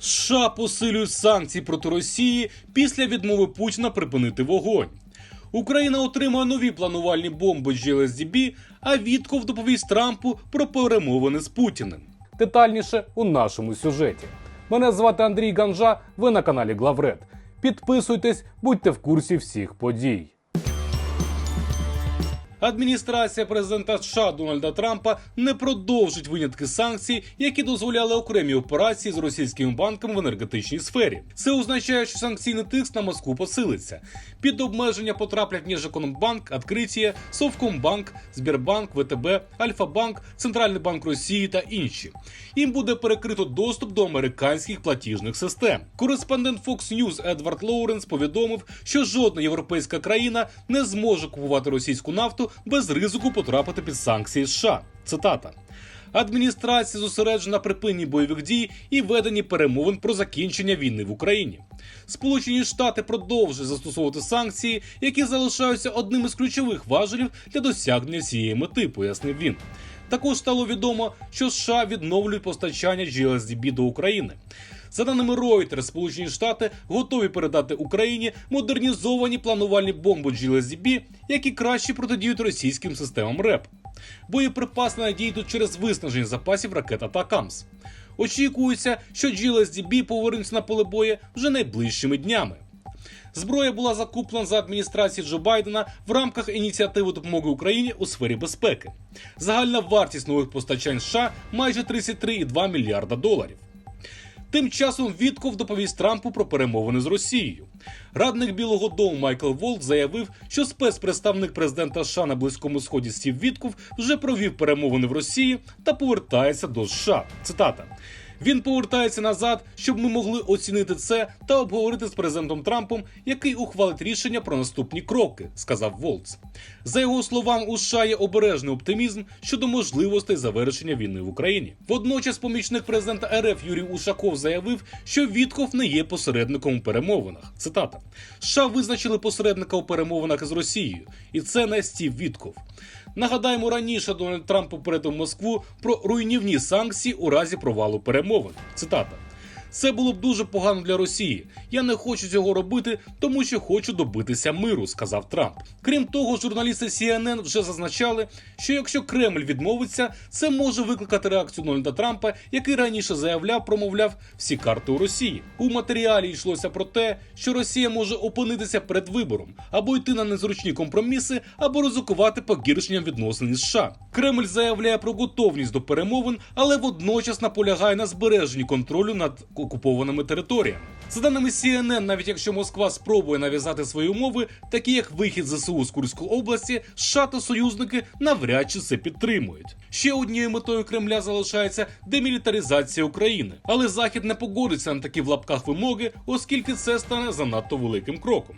США посилюють санкції проти Росії після відмови Путіна припинити вогонь. Україна отримає нові планувальні бомби GLSDB, а Вітков доповість Трампу про перемовини з Путіним. Детальніше у нашому сюжеті. Мене звати Андрій Ганжа. Ви на каналі Главред. Підписуйтесь, будьте в курсі всіх подій. Адміністрація президента США Дональда Трампа не продовжить винятки санкцій, які дозволяли окремі операції з російськими банками в енергетичній сфері. Це означає, що санкційний тиск на Москву посилиться. Під обмеження потраплять Ніжекономбанк, Откритія, Совкомбанк, Збірбанк, ВТБ, Альфа-Банк, Центральний банк Росії та інші. Їм буде перекрито доступ до американських платіжних систем. Кореспондент Fox News Едвард Лоуренс повідомив, що жодна європейська країна не зможе купувати російську нафту без ризику потрапити під санкції США. Цитата. Адміністрація зосереджена на припиненні бойових дій і веденні перемовин про закінчення війни в Україні. Сполучені Штати продовжують застосовувати санкції, які залишаються одним із ключових важелів для досягнення цієї мети, пояснив він. Також стало відомо, що США відновлюють постачання GLSDB до України. За даними Reuters, Сполучені Штати готові передати Україні модернізовані планувальні бомби GLSDB, які краще протидіють російським системам РЕП. Боєприпаси надійдуть через виснаження запасів ракет Атакамс. Очікується, що GLSDB повернуться на поле бою вже найближчими днями. Зброя була закуплена за адміністрації Джо Байдена в рамках ініціативи допомоги Україні у сфері безпеки. Загальна вартість нових постачань США майже 33,2 мільярда доларів. Тим часом Вітков доповість Трампу про перемовини з Росією. Радник Білого Дому Майкл Волт заявив, що спецпредставник президента США на Близькому Сході Стів Вітков вже провів перемовини в Росії та повертається до США. Цитата. Він повертається назад, щоб ми могли оцінити це та обговорити з президентом Трампом, який ухвалить рішення про наступні кроки, сказав Волц. За його словами, у США є обережний оптимізм щодо можливостей завершення війни в Україні. Водночас, помічник президента РФ Юрій Ушаков заявив, що Вітков не є посередником у перемовинах. Цитата: США визначили посередника у перемовинах із Росією, і це не Стів Вітков. Нагадаємо, раніше Дональд Трамп попередив Москву про руйнівні санкції у разі провалу перемовин. Цитата. Це було б дуже погано для Росії. Я не хочу цього робити, тому що хочу добитися миру, сказав Трамп. Крім того, журналісти CNN вже зазначали, що якщо Кремль відмовиться, це може викликати реакцію Дональда Трампа, який раніше заявляв, промовляв всі карти у Росії. У матеріалі йшлося про те, що Росія може опинитися перед вибором або йти на незручні компроміси, або ризикувати погіршенням відносин із США. Кремль заявляє про готовність до перемовин, але водночас наполягає на збереженні контролю над окупованими територіями. За даними CNN, навіть якщо Москва спробує нав'язати свої умови, такі як вихід ЗСУ з Курської області, США та союзники навряд чи це підтримують. Ще однією метою Кремля залишається демілітаризація України, але Захід не погодиться на такі в лапках вимоги, оскільки це стане занадто великим кроком.